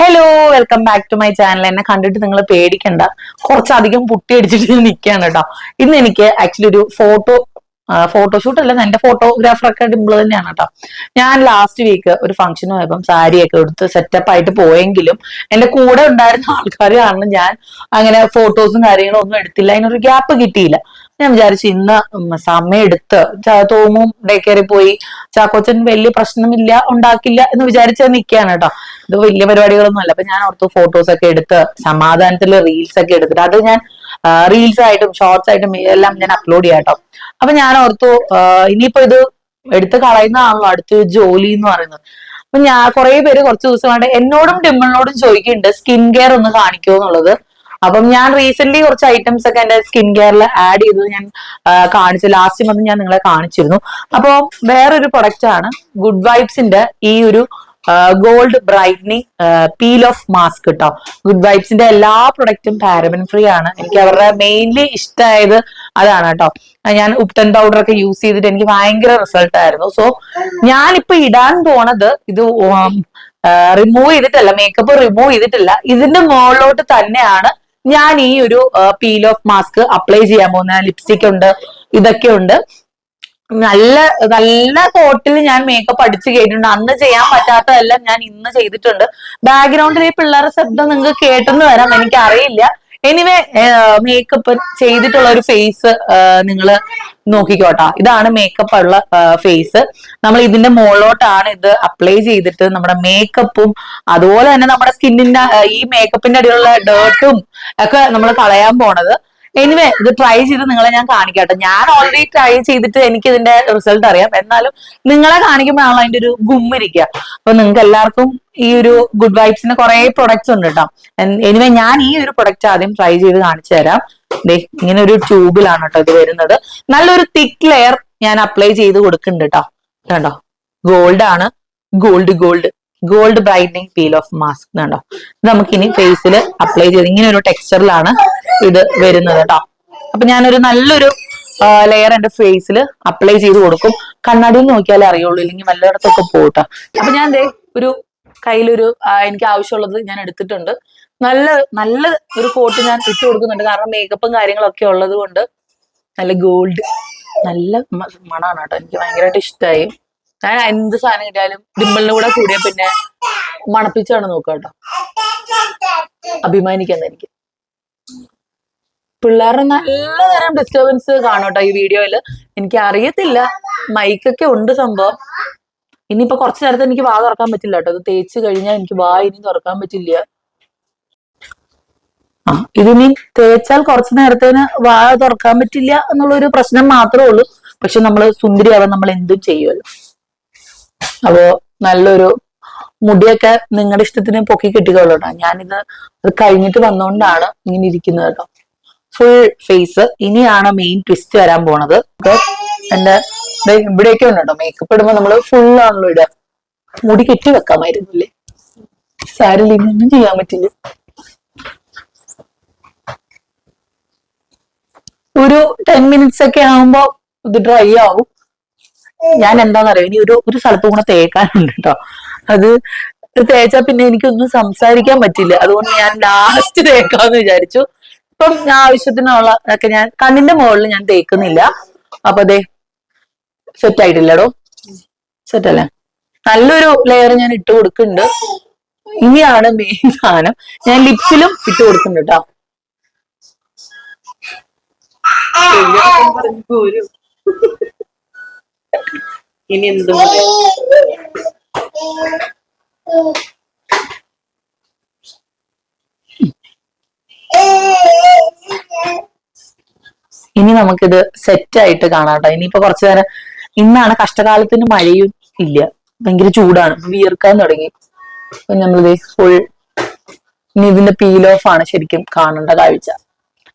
Hello welcome back to my channel എന്നെ കണ്ടിട്ട് നിങ്ങൾ പേടിക്കണ്ട. കുറച്ചധികം പുട്ടി അടിച്ചിട്ട് നിൽക്കുകയാണ് കേട്ടോ. ഇന്ന് എനിക്ക് ആക്ച്വലി ഒരു ഫോട്ടോ ഫോട്ടോഷൂട്ട് അല്ല എന്റെ ഫോട്ടോഗ്രാഫർ ഒക്കെ ഡിമ്പിൾ തന്നെയാണ് കേട്ടോ. ഞാൻ ലാസ്റ്റ് വീക്ക് ഒരു ഫംഗ്ഷന് പോയപ്പം സാരിയൊക്കെ എടുത്ത് സെറ്റപ്പ് ആയിട്ട് പോയെങ്കിലും എന്റെ കൂടെ ഉണ്ടായിരുന്ന ആൾക്കാർ കാരണം ഞാൻ അങ്ങനെ ഫോട്ടോസും കാര്യങ്ങളും ഒന്നും എടുത്തില്ല. അതിനൊരു ഗ്യാപ്പ് കിട്ടിയില്ല. ഞാൻ വിചാരിച്ചു ഇന്ന് സമയെടുത്ത് തോമും ഡേ കയറി പോയി. ചാക്കോച്ചൻ വലിയ പ്രശ്നമില്ല ഉണ്ടാക്കില്ല എന്ന് വിചാരിച്ച് നിൽക്കുകയാണ് കേട്ടോ. ഇത് വലിയ പരിപാടികളൊന്നും അല്ല. അപ്പൊ ഞാൻ ഓർത്ത് ഫോട്ടോസ് ഒക്കെ എടുത്ത് സമാധാനത്തിൽ റീൽസ് ഒക്കെ എടുത്തിട്ട് അത് ഞാൻ റീൽസ് ആയിട്ടും ഷോർട്സ് ആയിട്ടും എല്ലാം ഞാൻ അപ്ലോഡ് ചെയ്യാം കേട്ടോ. അപ്പൊ ഞാൻ ഓർത്തു ഇനിയിപ്പോ ഇത് എടുത്ത് കളയുന്നതാണല്ലോ അടുത്ത ജോലി എന്ന് പറയുന്നത്. അപ്പൊ ഞാൻ കുറെ പേര് കുറച്ച് ദിവസമായിട്ട് എന്നോടും ഡിമ്മിളിനോടും ചോദിക്കുന്നുണ്ട് സ്കിൻ കെയർ ഒന്ന് കാണിക്കുമോ എന്നുള്ളത്. അപ്പം ഞാൻ റീസെന്റ് കുറച്ച് ഐറ്റംസ് ഒക്കെ എന്റെ സ്കിൻ കെയറിൽ ആഡ് ചെയ്തത് ഞാൻ കാണിച്ചു ലാസ്റ്റ് മന്ത് ഞാൻ നിങ്ങളെ കാണിച്ചിരുന്നു. അപ്പോൾ വേറൊരു പ്രൊഡക്റ്റ് ആണ് ഗുഡ് വൈബ്സിന്റെ ഈ ഒരു gold brightening peel off mask കേട്ടോ ഗുഡ് വൈബ്സിന്റെ എല്ലാ പ്രൊഡക്റ്റും പാരബൻ ഫ്രീ ആണ്. എനിക്ക് അവരുടെ മെയിൻലി ഇഷ്ടമായത് അതാണ് കേട്ടോ ഞാൻ ഉപ്തൻ പൗഡർ ഒക്കെ യൂസ് ചെയ്തിട്ട് എനിക്ക് ഭയങ്കര റിസൾട്ട് ആയിരുന്നു. സോ ഞാനിപ്പോ ഇടാൻ പോണത് ഇത് റിമൂവ് ചെയ്തിട്ടല്ല മേക്കപ്പ് റിമൂവ് ചെയ്തിട്ടില്ല ഇതിന്റെ മുകളിലോട്ട് തന്നെയാണ് ഞാൻ ഈ ഒരു പീൽ ഓഫ് മാസ്ക് അപ്ലൈ ചെയ്യാൻ പോകുന്ന ലിപ്സ്റ്റിക് ഉണ്ട് ഇതൊക്കെ ഉണ്ട്. നല്ല നല്ല കോട്ടിൽ ഞാൻ മേക്കപ്പ് അടിച്ചു കേട്ടിട്ടുണ്ട്. അന്ന് ചെയ്യാൻ പറ്റാത്തതെല്ലാം ഞാൻ ഇന്ന് ചെയ്തിട്ടുണ്ട്. ബാക്ക്ഗ്രൗണ്ടിൽ ഈ പിള്ളേരുടെ ശബ്ദം നിങ്ങൾക്ക് കേട്ടെന്ന് വരാം. എനിക്ക് അറിയില്ല എനിവേ മേക്കപ്പ് ചെയ്തിട്ടുള്ള ഒരു ഫേസ് നിങ്ങൾ നോക്കിക്കോട്ടാ. ഇതാണ് മേക്കപ്പ് ഉള്ള ഫേസ് നമ്മൾ ഇതിന്റെ മുകളിലോട്ടാണ് ഇത് അപ്ലൈ ചെയ്തിട്ട് നമ്മുടെ മേക്കപ്പും അതുപോലെ തന്നെ നമ്മുടെ സ്കിന്നിന്റെ ഈ മേക്കപ്പിന്റെ അടിയിലുള്ള ഡേർട്ടും ഒക്കെ നമ്മൾ കളയാൻ പോണത്. എനിവേ ഇത് ട്രൈ ചെയ്ത് നിങ്ങളെ ഞാൻ കാണിക്കട്ടെ. ഞാൻ ഓൾറെഡി ട്രൈ ചെയ്തിട്ട് എനിക്ക് ഇതിന്റെ റിസൾട്ട് അറിയാം. എന്നാലും നിങ്ങളെ കാണിക്കുമ്പോഴാണ് അതിന്റെ ഒരു ഗുമ്മിരിക്കുക അപ്പൊ നിങ്ങൾക്ക് എല്ലാവർക്കും ഈ ഒരു ഗുഡ് വൈബ്സിന് കുറെ പ്രൊഡക്ട്സ് ഉണ്ട് കേട്ടോ എനിവേ ഞാൻ ഈ ഒരു പ്രൊഡക്റ്റ് ആദ്യം ട്രൈ ചെയ്ത് കാണിച്ചു തരാം. ദേ ഇങ്ങനെ ഒരു ട്യൂബിലാണ് കേട്ടോ ഇത് വരുന്നത്. നല്ലൊരു തിക്ക് ലെയർ ഞാൻ അപ്ലൈ ചെയ്ത് കൊടുക്കുന്നുണ്ട് കേട്ടോ കണ്ടോ? ഗോൾഡ് ആണ്. Gold gold gold brightening peel off mask കണ്ടോ? ഇത് നമുക്കിനി ഫേസിൽ അപ്ലൈ ചെയ്ത് ഇങ്ങനെ ഒരു ടെക്സ്ചറിലാണ് ഇത് വരുന്നത് കേട്ടോ അപ്പൊ ഞാനൊരു നല്ലൊരു ലെയർ എന്റെ ഫേസിൽ അപ്ലൈ ചെയ്ത് കൊടുക്കും. കണ്ണാടിയിൽ നോക്കിയാലേ അറിയുള്ളൂ ഇല്ലെങ്കിൽ വല്ലയിടത്തൊക്കെ പോകട്ടോ അപ്പൊ ഞാൻ ദേ ഒരു കയ്യിലൊരു എനിക്ക് ആവശ്യമുള്ളത് ഞാൻ എടുത്തിട്ടുണ്ട്. നല്ല നല്ല ഒരു കോട്ട് ഞാൻ ഇട്ട് കൊടുക്കുന്നുണ്ട്. കാരണം മേക്കപ്പും കാര്യങ്ങളൊക്കെ ഉള്ളത് കൊണ്ട് നല്ല ഗോൾഡ് നല്ല മണമാണ് കേട്ടോ എനിക്ക് ഭയങ്കരമായിട്ട് ഇഷ്ടമായി ഞാൻ എന്ത് സാധനം കിട്ടിയാലും ഡിമ്പിളിന് കൂടെ കൂടിയ പിന്നെ മണപ്പിച്ചാണ് നോക്കുക കേട്ടോ അഭിമാനിക്കാൻ എനിക്ക്. പിള്ളേരുടെ നല്ല തരം ഡിസ്റ്റർബൻസ് കാണും കേട്ടോ ഈ വീഡിയോയിൽ എനിക്ക് അറിയത്തില്ല. മൈക്കൊക്കെ ഉണ്ട് സംഭവം. ഇനിയിപ്പോ കുറച്ചു നേരത്തെ എനിക്ക് വാ തുറക്കാൻ പറ്റില്ല കേട്ടോ. അത് തേച്ച് കഴിഞ്ഞാൽ എനിക്ക് വാ ഇനി തുറക്കാൻ പറ്റില്ല. ഇതിനി തേച്ചാൽ കുറച്ചു നേരത്തേന് വാ തുറക്കാൻ പറ്റില്ല എന്നുള്ളൊരു പ്രശ്നം മാത്രമേ ഉള്ളൂ. പക്ഷെ നമ്മൾ സുന്ദരിയാവാൻ നമ്മൾ എന്തും ചെയ്യുമല്ലോ. അപ്പോ നല്ലൊരു മുടിയൊക്കെ നിങ്ങളുടെ ഇഷ്ടത്തിന് പൊക്കി കിട്ടിക്കോളൂ കേട്ടോ. ഞാനിത് അത് കഴിഞ്ഞിട്ട് വന്നുകൊണ്ടാണ് ഇങ്ങനെ ഇരിക്കുന്നത് കേട്ടോ. ഫുൾ ഫേസ് ഇനിയാണ് മെയിൻ ട്വിസ്റ്റ് വരാൻ പോണത്. എന്റെ ഇവിടേക്ക് ഉണ്ട് മേക്കപ്പ് ഇടുമ്പോ നമ്മൾ ഫുൾ ആണല്ലോ ഇടുക മുടി കെട്ടി വെക്കാമായിരുന്നില്ലേ സാരില്ല ഇതൊന്നും ചെയ്യാൻ പറ്റില്ല. ഒരു ടെൻ മിനിറ്റ്സ് ഒക്കെ ആവുമ്പോ ഇത് ഡ്രൈ ആവും. ഞാൻ എന്താന്ന് എന്താണെന്നറിയോ ഇനി ഒരു ഒരു സ്ഥലത്ത് കൂടെ തേക്കാനുണ്ട് കേട്ടോ അത് തേച്ചാ പിന്നെ എനിക്കൊന്നും സംസാരിക്കാൻ പറ്റില്ല. അതുകൊണ്ട് ഞാൻ ലാസ്റ്റ് തേക്കാന്ന് വിചാരിച്ചു. ഇപ്പം ഞാൻ ആവശ്യത്തിനുള്ള ഒക്കെ ഞാൻ കണ്ണിന്റെ മുകളിൽ ഞാൻ തേക്കുന്നില്ല. അപ്പൊ അതെ സെറ്റ് ആയിട്ടില്ലടോ. സെറ്റ് അല്ലേ? നല്ലൊരു ലെയർ ഞാൻ ഇട്ട് കൊടുക്കുന്നുണ്ട്. ഇനിയാണ് മെയിൻ സാധനം. ഞാൻ ലിപ്സിലും ഇട്ട് കൊടുക്കുന്നുണ്ട് കേട്ടോ ഇനി എന്ത് ഇനി നമുക്കിത് സെറ്റ് ആയിട്ട് കാണാം കേട്ടോ. ഇനിയിപ്പോ കുറച്ചു നേരം ഇന്നാണ് കഷ്ടകാലത്തിന് മഴയും ഇല്ല. ഭയങ്കര ചൂടാണ്. വീർക്കാൻ തുടങ്ങി. നമ്മളിത് ഫുൾ ഇനി ഇതിന്റെ പീൽ ഓഫ് ആണ് ശരിക്കും കാണേണ്ട കാഴ്ച.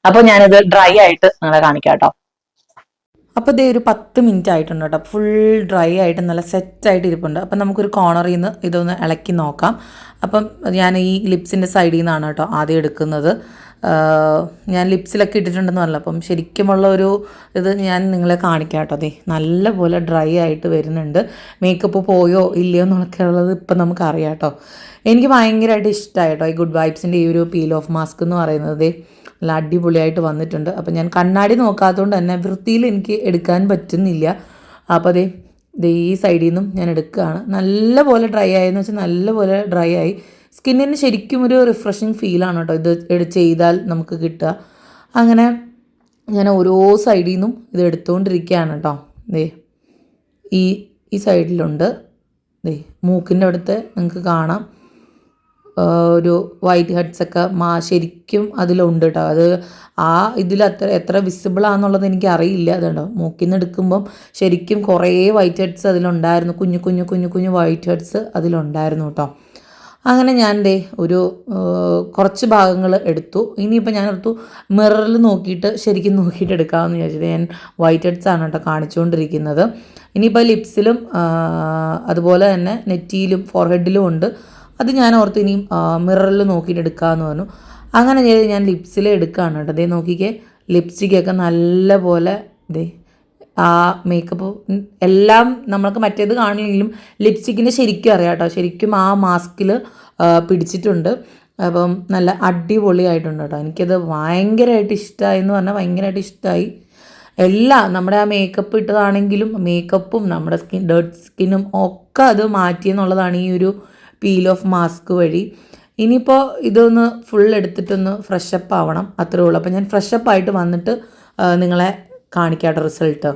അപ്പൊ ഞാനിത് ഡ്രൈ ആയിട്ട് നിങ്ങളെ കാണിക്കാം കേട്ടോ. അപ്പോൾ ഇതേ ഒരു പത്ത് മിനിറ്റ് ആയിട്ടുണ്ട് കേട്ടോ. ഫുൾ ഡ്രൈ ആയിട്ട് നല്ല സെറ്റ് ആയിട്ട് ഇരിപ്പുണ്ട്. അപ്പം നമുക്കൊരു കോർണറിൽ നിന്ന് ഇതൊന്ന് ഇളക്കി നോക്കാം. അപ്പം ഞാൻ ഈ ലിപ്സിന്റെ സൈഡിൽ നിന്നാണ് കേട്ടോ ആദ്യം എടുക്കുന്നത്. ഞാൻ ലിപ്സിലൊക്കെ ഇട്ടിട്ടുണ്ടെന്ന് പറഞ്ഞല്ലോ. അപ്പം ശരിക്കുമുള്ള ഒരു ഇത് ഞാൻ നിങ്ങളെ കാണിക്കാം കേട്ടോ. അതെ നല്ലപോലെ ഡ്രൈ ആയിട്ട് വരുന്നുണ്ട്. മേക്കപ്പ് പോയോ ഇല്ലയോ എന്നൊക്കെ ഉള്ളത് ഇപ്പം നമുക്ക് അറിയാം കേട്ടോ. എനിക്ക് ഭയങ്കരമായിട്ട് ഇഷ്ടമായി കേട്ടോ ഈ ഗുഡ് വൈബ്സിന്റെ ഈ ഒരു പീൽ ഓഫ് മാസ്ക് എന്ന് പറയുന്നത്. നല്ല അടിപൊളിയായിട്ട് വന്നിട്ടുണ്ട്. അപ്പം ഞാൻ കണ്ണാടി നോക്കാത്തതുകൊണ്ട് തന്നെ വൃത്തിയിൽ എനിക്ക് എടുക്കാൻ പറ്റുന്നില്ല. അപ്പോൾ അതെ ഇത് ഈ സൈഡിൽ നിന്നും ഞാൻ എടുക്കുകയാണ്. നല്ലപോലെ ഡ്രൈ ആയെന്ന് വെച്ചാൽ നല്ലപോലെ ഡ്രൈ ആയി. സ്കിന്നിന് ശരിക്കും ഒരു റിഫ്രഷിങ് ഫീലാണ് കേട്ടോ ഇത് ചെയ്താൽ നമുക്ക് കിട്ടുക. അങ്ങനെ ഞാൻ ഓരോ സൈഡിൽ നിന്നും ഇത് എടുത്തുകൊണ്ടിരിക്കുകയാണ് കേട്ടോ. ദേ ഈ ഈ സൈഡിലുണ്ട് ദേ മൂക്കിന്റെ അടുത്ത് നിങ്ങൾക്ക് കാണാം. ഒരു വൈറ്റ് ഹെഡ്സ് ഒക്കെ മാ ശരിക്കും അതിലുണ്ട് കേട്ടോ. അത് ആ ഇതിൽ അത്ര എത്ര വിസിബിൾ ആണെന്നുള്ളത് എനിക്ക് അറിയില്ല. അതുണ്ടോ മൂക്കിൽ നിന്ന് എടുക്കുമ്പം ശരിക്കും കുറേ വൈറ്റ് ഹെഡ്സ് അതിലുണ്ടായിരുന്നു. കുഞ്ഞു കുഞ്ഞു കുഞ്ഞു കുഞ്ഞു വൈറ്റ് ഹെഡ്സ് അതിലുണ്ടായിരുന്നു കേട്ടോ. അങ്ങനെ ഞാൻ ദേ ഒരു കുറച്ച് ഭാഗങ്ങൾ എടുത്തു. ഇനിയിപ്പോൾ ഞാൻ എടുത്തു മിററിൽ നോക്കിയിട്ട് ശരിക്കും നോക്കിയിട്ട് എടുക്കാമെന്ന് വിചാരിച്ചത്. ഞാൻ വൈറ്റ് ഹെഡ്സ് ആണ് കേട്ടോ കാണിച്ചുകൊണ്ടിരിക്കുന്നത് ഇനിയിപ്പോൾ ലിപ്സിലും അതുപോലെ തന്നെ നെറ്റിയിലും ഫോർഹെഡിലും ഉണ്ട്. അത് ഞാൻ ഓർത്ത് ഇനിയും മിററിൽ നോക്കിയിട്ട് എടുക്കാമെന്ന് പറഞ്ഞു. അങ്ങനെ ചെയ്ത് ഞാൻ ലിപ്സിൽ എടുക്കുകയാണ് കേട്ടോ. ദേ നോക്കിക്കേ ലിപ്സ്റ്റിക്കൊക്കെ നല്ല പോലെ ദേ ആ മേക്കപ്പ് എല്ലാം നമ്മൾക്ക് മറ്റേത് കാണില്ലെങ്കിലും ലിപ്സ്റ്റിക്കിന് ശരിക്കും അറിയാം കേട്ടോ. ശരിക്കും ആ മാസ്കിൽ പിടിച്ചിട്ടുണ്ട്. അപ്പം നല്ല അടിപൊളിയായിട്ടുണ്ട് കേട്ടോ. എനിക്കത് ഭയങ്കരമായിട്ട് ഇഷ്ടമായി എന്ന് പറഞ്ഞാൽ ഭയങ്കരമായിട്ട് ഇഷ്ടമായി എല്ലാം നമ്മുടെ ആ മേക്കപ്പ് ഇട്ടതാണെങ്കിലും മേക്കപ്പും നമ്മുടെ സ്കിൻ ഡേർട്ട് സ്കിന്നും ഒക്കെ അത് മാറ്റിയെന്നുള്ളതാണ് ഈ ഒരു പീൽ ഓഫ് മാസ്ക് വഴി. ഇനിയിപ്പോൾ ഇതൊന്ന് ഫുൾ എടുത്തിട്ടൊന്ന് ഫ്രഷപ്പ് ആവണം. അത്രേ ഉള്ളൂ. അപ്പോൾ ഞാൻ ഫ്രഷപ്പ് ആയിട്ട് വന്നിട്ട് നിങ്ങളെ കാണിക്കാട്ടെ റിസൾട്ട്.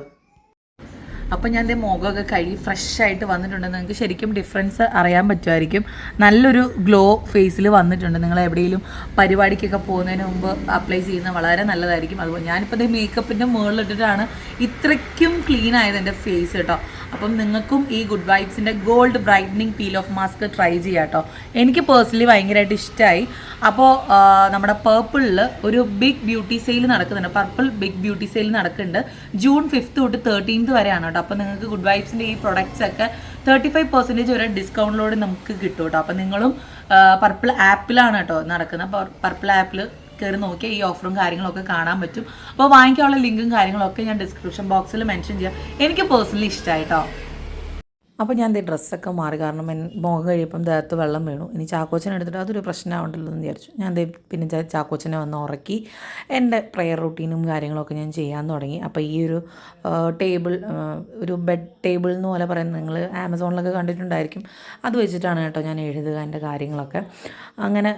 അപ്പം ഞാൻ എന്റെ മുഖമൊക്കെ കഴുകി ഫ്രഷ് ആയിട്ട് വന്നിട്ടുണ്ട്. നിങ്ങൾക്ക് ശരിക്കും ഡിഫറൻസ് അറിയാൻ പറ്റുമായിരിക്കും. നല്ലൊരു ഗ്ലോ ഫേസിൽ വന്നിട്ടുണ്ട്. നിങ്ങൾ എവിടെയെങ്കിലും പരിപാടിക്കൊക്കെ പോകുന്നതിന് മുമ്പ് അപ്ലൈ ചെയ്യുന്നത് വളരെ നല്ലതായിരിക്കും. അതുപോലെ ഞാനിപ്പോൾ മേക്കപ്പിന്റെ മുകളിലിട്ടിട്ടാണ് ഇത്രയ്ക്കും ക്ലീൻ ആയത് എന്റെ ഫേസ് കേട്ടോ അപ്പം നിങ്ങൾക്കും ഈ good വൈബ്സിന്റെ gold brightening peel off mask try ചെയ്യാം കേട്ടോ എനിക്ക് പേഴ്സണലി ഭയങ്കരമായിട്ട് ഇഷ്ടമായി അപ്പോൾ നമ്മുടെ പേർപ്പിളിൽ ഒരു ബിഗ് ബ്യൂട്ടി സെയിൽ നടക്കുന്നുണ്ട്. പർപ്പിൾ ബിഗ് ബ്യൂട്ടി സെയിൽ നടക്കുന്നുണ്ട്. ജൂൺ ഫിഫ്ത്ത് തൊട്ട് തേർട്ടീൻത് വരെയാണ് കേട്ടോ അപ്പോൾ നിങ്ങൾക്ക് ഗുഡ് വൈബ്സിന്റെ ഈ പ്രൊഡക്ട്സ് ഒക്കെ തേർട്ടി ഫൈവ് പെർസെന്റേജ് വരെ ഡിസ്കൗണ്ടിലൂടെ നമുക്ക് കിട്ടും കേട്ടോ അപ്പോൾ നിങ്ങളും പർപ്പിൾ ആപ്പിലാണ് കേട്ടോ നടക്കുന്നത് പർപ്പിൾ ആപ്പിൽ കയറി നോക്കിയാൽ ഈ ഓഫറും കാര്യങ്ങളൊക്കെ കാണാൻ പറ്റും. അപ്പോൾ വാങ്ങിക്കാനുള്ള ലിങ്കും കാര്യങ്ങളൊക്കെ ഞാൻ ഡിസ്ക്രിപ്ഷൻ ബോക്സിൽ മെൻഷൻ ചെയ്യാം. എനിക്ക് പേഴ്സണലി ഇഷ്ടമായി കേട്ടോ അപ്പോൾ ഞാൻ ദേ ഡ്രസ്സൊക്കെ മാറി. കാരണം എൻ മുഖം കഴിയപ്പം ദേഹത്ത് വെള്ളം വീണു. ഇനി ചാക്കോച്ചനെ എടുത്തിട്ട് അതൊരു പ്രശ്നമാവണ്ടല്ലോ എന്ന് വിചാരിച്ചു. ഞാൻ പിന്നെ ചാക്കോച്ചനെ വന്ന് ഉറക്കി എന്റെ പ്രെയർ റൂട്ടീനും കാര്യങ്ങളൊക്കെ ഞാൻ ചെയ്യാൻ തുടങ്ങി. അപ്പോൾ ഈ ഒരു ടേബിൾ ഒരു ബെഡ് ടേബിൾ എന്ന് പോലെ പറയുന്നത് നിങ്ങൾ ആമസോണിലൊക്കെ കണ്ടിട്ടുണ്ടായിരിക്കും. അത് വെച്ചിട്ടാണ് കേട്ടോ ഞാൻ എഴുതുക എന്റെ കാര്യങ്ങളൊക്കെ. അങ്ങനെ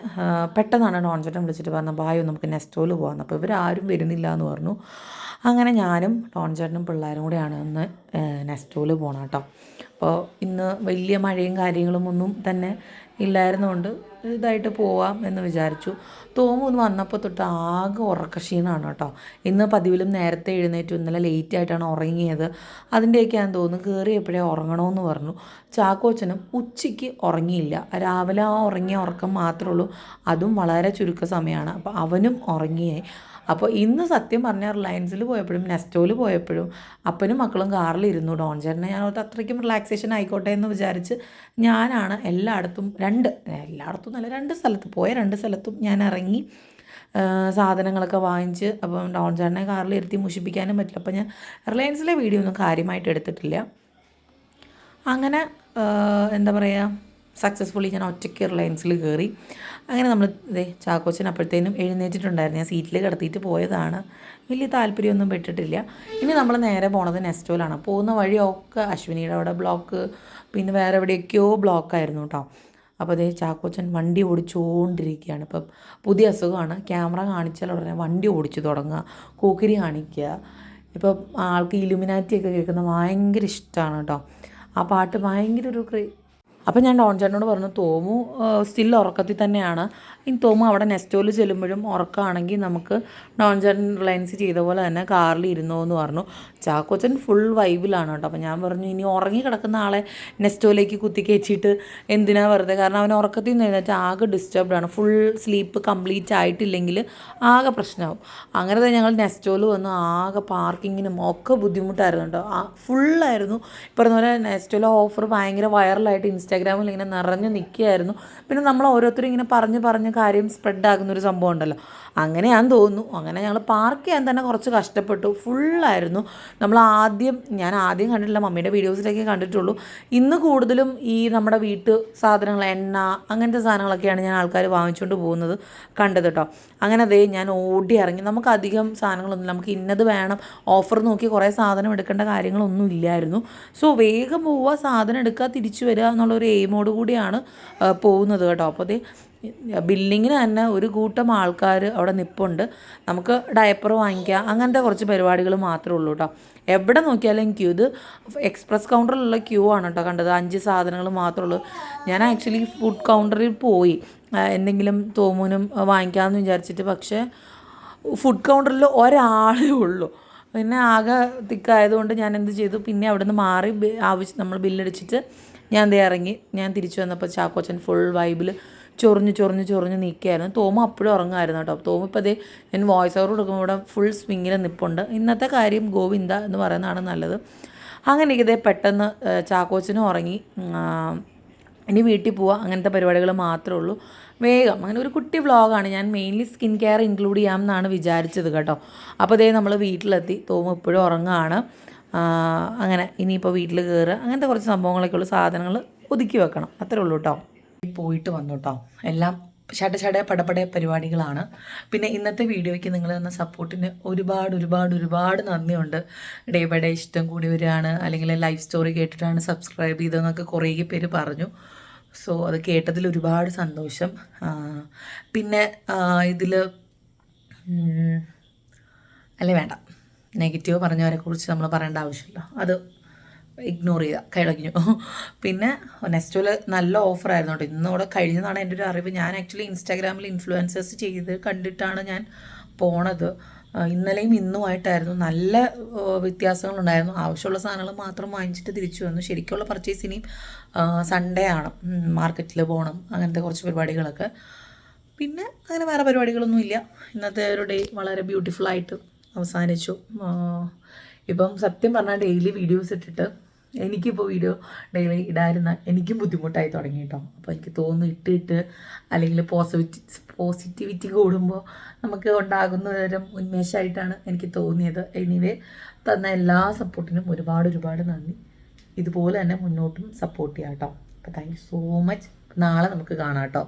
പെട്ടെന്നാണ് ഡോൺചേട്ടൻ വിളിച്ചിട്ട് പറഞ്ഞ ബായോ നമുക്ക് നെസ്റ്റോയിൽ പോകാമെന്ന് അപ്പോൾ ഇവരാരും വരുന്നില്ല എന്ന് പറഞ്ഞു. അങ്ങനെ ഞാനും ടോൺചേട്ടനും പിള്ളേരും കൂടെയാണ് ഇന്ന് നെസ്റ്റോയിൽ പോകണം കേട്ടോ. അപ്പോൾ ഇന്ന് വലിയ മഴയും കാര്യങ്ങളും ഒന്നും തന്നെ ഇല്ലായിരുന്നുകൊണ്ട് ഇതായിട്ട് പോവാം എന്ന് വിചാരിച്ചു. തോമു ഒന്ന് വന്നപ്പോൾ തൊട്ട് ആകെ ഉറക്കക്ഷീണമാണ് കേട്ടോ. ഇന്ന് പതിവിലും നേരത്തെ എഴുന്നേറ്റു. ഇന്നലെ ലേറ്റ് ആയിട്ടാണ് ഉറങ്ങിയത്. അതിന്റെയൊക്കെയാന്ന് തോന്നുന്നു കയറി എപ്പോഴേ ഉറങ്ങണമെന്ന് പറഞ്ഞു. ചാക്കോച്ചനും ഉച്ചയ്ക്ക് ഉറങ്ങിയില്ല. രാവിലെ ആ ഉറങ്ങിയ ഉറക്കം മാത്രമേ ഉള്ളൂ. അതും വളരെ ചുരുക്ക സമയമാണ്. അപ്പോൾ അവനും ഉറങ്ങിയേ അപ്പോൾ ഇന്ന് സത്യം പറഞ്ഞാൽ റിലയൻസിൽ പോയപ്പോഴും നെസ്റ്റോയിൽ പോയപ്പോഴും അപ്പനും മക്കളും കാറിലിരുന്നു. ഡോൺ ചേട്ടനെ ഞാൻ അത്രയ്ക്കും റിലാക്സേഷൻ ആയിക്കോട്ടെ എന്ന് വിചാരിച്ച് ഞാനാണ് എല്ലായിടത്തും രണ്ട് എല്ലായിടത്തും നല്ല രണ്ട് സ്ഥലത്ത്. പോയ രണ്ട് സ്ഥലത്തും ഞാൻ ഇറങ്ങി സാധനങ്ങളൊക്കെ വാങ്ങിച്ച് അപ്പം ഡോൺ ചേട്ടനെ കാറിൽ ഇരുത്തി മുഷിപ്പിക്കാനും പറ്റില്ല. അപ്പം ഞാൻ റിലയൻസിലെ വീഡിയോ ഒന്നും കാര്യമായിട്ട് എടുത്തിട്ടില്ല. അങ്ങനെ എന്താ പറയുക സക്സസ്ഫുള്ളി ഞാൻ ഒറ്റയ്ക്ക് റിലയൻസിൽ കയറി. അങ്ങനെ നമ്മൾ ഇതേ ചാക്കോച്ചൻ അപ്പോഴത്തേനും എഴുന്നേറ്റിട്ടുണ്ടായിരുന്നു. ഞാൻ സീറ്റിൽ കിടത്തിയിട്ട് പോയതാണ്. വലിയ താല്പര്യമൊന്നും പെട്ടിട്ടില്ല. ഇനി നമ്മൾ നേരെ പോണത് നെസ്റ്റോലാണ്. പോകുന്ന വഴിയൊക്കെ അശ്വിനിയുടെ അവിടെ ബ്ലോക്ക് പിന്നെ വേറെ എവിടെയൊക്കെയോ ബ്ലോക്കായിരുന്നു കേട്ടോ. അപ്പോൾ അതേ ചാക്കോച്ചൻ വണ്ടി ഓടിച്ചുകൊണ്ടിരിക്കുകയാണ് ഇപ്പം പുതിയ അസുഖമാണ്. ക്യാമറ കാണിച്ചാൽ ഉടനെ വണ്ടി ഓടിച്ചു തുടങ്ങുക കൂക്കിരി കാണിക്കുക. ഇപ്പം ആൾക്ക് ഇലുമിനാറ്റി ഒക്കെ കേൾക്കുന്നത് ഭയങ്കര ഇഷ്ടമാണ് കേട്ടോ. ആ പാട്ട് ഭയങ്കര ഒരു അപ്പം ഞാൻ ഡോൺ ചേട്ടനോട് പറഞ്ഞു തോമു സ്റ്റിൽ ഉറക്കത്തിൽ തന്നെയാണ്. ഇനി തോമ അവിടെ നെസ്റ്റോയിൽ ചെല്ലുമ്പോഴും ഉറക്കമാണെങ്കിൽ നമുക്ക് നോൺ ചേട്ടൻ റിലയൻസ് ചെയ്ത പോലെ തന്നെ കാറിൽ ഇരുന്നോ എന്ന് പറഞ്ഞു. ചാക്കോച്ചൻ ഫുൾ വൈബിലാണ് കേട്ടോ. അപ്പം ഞാൻ പറഞ്ഞു ഇനി ഉറങ്ങി കിടക്കുന്ന ആളെ നെസ്റ്റോയിലേക്ക് കുത്തി കയറ്റിയിട്ട് എന്തിനാ വെറുതെ? കാരണം അവൻ ഉറക്കത്തിൽ നിന്ന് എഴുന്നേറ്റ് ആകെ ഡിസ്റ്റർബ്ഡ് ആണ്. ഫുൾ സ്ലീപ്പ് കംപ്ലീറ്റ് ആയിട്ടില്ലെങ്കിൽ ആകെ പ്രശ്നമാവും. അങ്ങനെ തന്നെ ഞങ്ങൾ നെസ്റ്റോയിൽ വന്ന് ആകെ പാർക്കിങ്ങിനും ഒക്കെ ബുദ്ധിമുട്ടായിരുന്നു കേട്ടോ. ആ ഫുള്ളായിരുന്നു ഇപ്പം പോലെ നെസ്റ്റോയിലെ ഓഫർ ഭയങ്കര വൈറലായിട്ട് ഇൻസ്റ്റാഗ്രാം ഇൻസ്റ്റാഗ്രാമിൽ ഇങ്ങനെ നിറഞ്ഞു നിൽക്കുകയായിരുന്നു. പിന്നെ നമ്മൾ ഓരോരുത്തരും ഇങ്ങനെ പറഞ്ഞ് പറഞ്ഞ് കാര്യം സ്പ്രെഡ് ആകുന്ന ഒരു സംഭവം ഉണ്ടല്ലോ. അങ്ങനെയാന്ന് തോന്നുന്നു. അങ്ങനെ ഞങ്ങൾ പാർക്ക് ചെയ്യാൻ തന്നെ കുറച്ച് കഷ്ടപ്പെട്ടു. ഫുള്ളായിരുന്നു നമ്മൾ ആദ്യം ഞാൻ ആദ്യം കണ്ടിട്ടില്ല മമ്മിയുടെ വീഡിയോസിലൊക്കെ കണ്ടിട്ടുള്ളൂ. ഇന്ന് കൂടുതലും ഈ നമ്മുടെ വീട്ടു സാധനങ്ങൾ എണ്ണ അങ്ങനത്തെ സാധനങ്ങളൊക്കെയാണ് ഞാൻ ആൾക്കാർ വാങ്ങിച്ചുകൊണ്ട് പോകുന്നത് കണ്ടത് കേട്ടോ അങ്ങനെ അതേ ഞാൻ ഓടി ഇറങ്ങി. നമുക്ക് അധികം സാധനങ്ങളൊന്നും നമുക്ക് ഇന്നത് വേണം. ഓഫർ നോക്കി കുറേ സാധനം എടുക്കേണ്ട കാര്യങ്ങളൊന്നും ഇല്ലായിരുന്നു. സോ വേഗം പോവുക സാധനം എടുക്കുക തിരിച്ചു വരിക എന്നുള്ളൊരു എയിമോട് കൂടിയാണ് പോകുന്നത് കേട്ടോ. അപ്പോൾ അതേ ബില്ലിങ്ങിന് തന്നെ ഒരു കൂട്ടം ആൾക്കാർ അവിടെ നിൽപ്പുണ്ട് നമുക്ക് ഡയപ്പർ വാങ്ങിക്കുക അങ്ങനത്തെ കുറച്ച് പരിപാടികൾ മാത്രമേ ഉള്ളൂ കേട്ടോ എവിടെ നോക്കിയാലും ക്യൂ ഇത് എക്സ്പ്രസ് കൗണ്ടറിലുള്ള ക്യൂ ആണ് കേട്ടോ കണ്ടത്. അഞ്ച് സാധനങ്ങൾ മാത്രമേ ഉള്ളൂ. ഞാൻ ആക്ച്വലി ഫുഡ് കൗണ്ടറിൽ പോയി. എന്തെങ്കിലും തോമൂനും വാങ്ങിക്കാമെന്ന് വിചാരിച്ചിട്ട്. പക്ഷേ ഫുഡ് കൗണ്ടറിൽ ഒരാളേ ഉള്ളൂ. പിന്നെ ആകെ തിക്കായതുകൊണ്ട് ഞാൻ എന്ത് ചെയ്തു? പിന്നെ അവിടെ നിന്ന് മാറി ആവശ്യം നമ്മൾ ബില്ലടിച്ചിട്ട് ഞാൻ ഇറങ്ങി. ഞാൻ തിരിച്ചു വന്നപ്പോൾ ചാക്കോച്ചൻ ഫുൾ വൈബിൽ ചൊറിഞ്ഞ് ചൊറിഞ്ഞ് ചൊറിഞ്ഞ് നിൽക്കുകയായിരുന്നു തോമ അപ്പോഴും ഉറങ്ങായിരുന്നു കേട്ടോ. തോമ ഇപ്പോൾ അതേ ഞാൻ വോയിസ് ഓവർ കൊടുക്കുമ്പോൾ ഇവിടെ ഫുൾ സ്വിങ്ങിൽ നിൽപ്പുണ്ട് ഇന്നത്തെ കാര്യം ഗോവിന്ദ എന്ന് പറയുന്നതാണ് നല്ലത്. അങ്ങനെ ഇതേ പെട്ടെന്ന് ചാക്കോച്ചനും ഉറങ്ങി. ഇനി വീട്ടിൽ പോവുക അങ്ങനത്തെ പരിപാടികൾ മാത്രമേ ഉള്ളൂ. വേഗം. അങ്ങനെ ഒരു കുട്ടി വ്ളോഗാണ് ഞാൻ മെയിൻലി സ്കിൻ കെയർ ഇൻക്ലൂഡ് ചെയ്യാം ചെയ്യാമെന്നാണ് വിചാരിച്ചത് കേട്ടോ. അപ്പോൾ അതേ നമ്മൾ വീട്ടിലെത്തി. തോമ ഇപ്പോഴും ഉറങ്ങുകയാണ് അങ്ങനെ ഇനിയിപ്പോൾ വീട്ടിൽ കയറുക അങ്ങനത്തെ കുറച്ച് സംഭവങ്ങളൊക്കെ ഉള്ള സാധനങ്ങൾ ഒതുക്കി വെക്കണം. അത്രേ ഉള്ളൂ കേട്ടോ. പോയിട്ട് വന്നു കേട്ടോ എല്ലാം ചട പടപടയ പടപട പരിപാടികളാണ്. പിന്നെ ഇന്നത്തെ വീഡിയോയ്ക്ക് നിങ്ങൾ തന്ന സപ്പോർട്ടിന് ഒരുപാട് ഒരുപാട് ഒരുപാട് നന്ദിയുണ്ട്. ഡേ ബൈ ഡേ ഇഷ്ടം കൂടി വരികയാണ് അല്ലെങ്കിൽ ലൈഫ് സ്റ്റോറി കേട്ടിട്ടാണ് സബ്സ്ക്രൈബ് ചെയ്തതെന്നൊക്കെ കുറേ പേര് പറഞ്ഞു. സോ അത് കേട്ടതിൽ ഒരുപാട് സന്തോഷം. പിന്നെ ഇതിൽ അല്ലേ വേണ്ട. നെഗറ്റീവ് പറഞ്ഞവരെ കുറിച്ച് നമ്മൾ പറയേണ്ട ആവശ്യമില്ല. അത് ഇഗ്നോർ ചെയ്ത കഴിഞ്ഞു പിന്നെ നെസ്റ്റോൽ നല്ല ഓഫറായിരുന്നു കേട്ടോ. ഇന്നോടെ കഴിഞ്ഞതാണ് എന്റെ ഒരു അറിവ്. ഞാൻ ആക്ച്വലി ഇൻസ്റ്റാഗ്രാമിൽ ഇൻഫ്ലുവൻസേഴ്സ് ചെയ്ത് കണ്ടിട്ടാണ് ഞാൻ പോണത്. ഇന്നലെയും ഇന്നുമായിട്ടായിരുന്നു നല്ല വ്യത്യാസങ്ങളുണ്ടായിരുന്നു. ആവശ്യമുള്ള സാധനങ്ങൾ മാത്രം വാങ്ങിച്ചിട്ട് തിരിച്ചു വന്നു. ശരിക്കുള്ള പർച്ചേസ് ഇനിയും സൺഡേ ആണ്. മാർക്കറ്റിൽ പോകണം അങ്ങനത്തെ കുറച്ച് പരിപാടികളൊക്കെ. പിന്നെ അങ്ങനെ വേറെ പരിപാടികളൊന്നും ഇല്ല. ഇന്നത്തെ ഒരു ഡേ വളരെ ബ്യൂട്ടിഫുൾ ആയിട്ട് അവസാനിച്ചു. ഇപ്പം സത്യം പറഞ്ഞാൽ ഡെയിലി വീഡിയോസ് ഇട്ടിട്ട് എനിക്കിപ്പോൾ വീഡിയോ ഡെയിലി ഇടായിരുന്ന എനിക്കും ബുദ്ധിമുട്ടായി തുടങ്ങി കേട്ടോ അപ്പോൾ എനിക്ക് തോന്നുന്നു ഇട്ടിട്ട് ഇട്ട് അല്ലെങ്കിൽ പോസിറ്റിവിറ്റി പോസിറ്റിവിറ്റി കൂടുമ്പോൾ നമുക്ക് ഉണ്ടാകുന്ന തരം ഉന്മേഷമായിട്ടാണ് എനിക്ക് തോന്നിയത്. എനിവേ തന്ന എല്ലാ സപ്പോർട്ടിനും ഒരുപാട് ഒരുപാട് നന്ദി. ഇതുപോലെ തന്നെ മുന്നോട്ടും സപ്പോർട്ട് ചെയ്യാം കേട്ടോ അപ്പോൾ താങ്ക് യു സോ മച്ച് നാളെ നമുക്ക് കാണാം കേട്ടോ